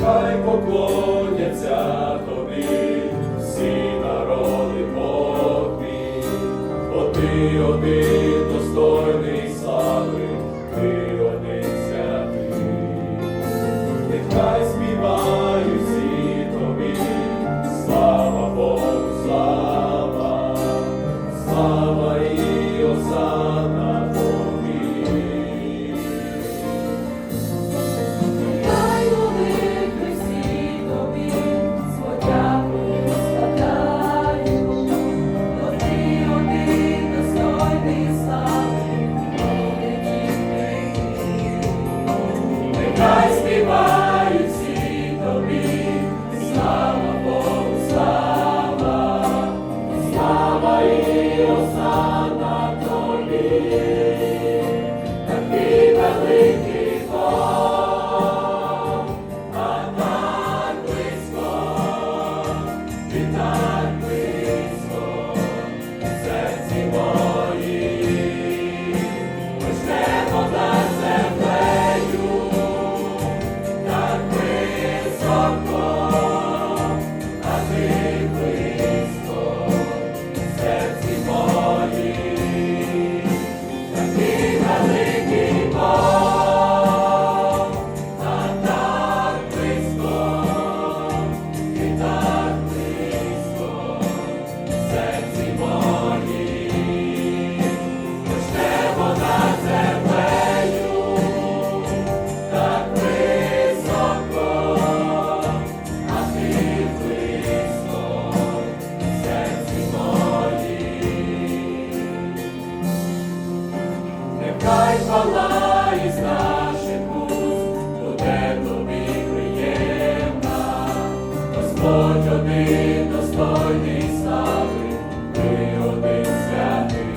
хай поклоняться тобі, всі народи Божі, бо ти один достойний. Хай хвала із наших уст буде тобі приємна, Господь один достойний слави, ти один святий.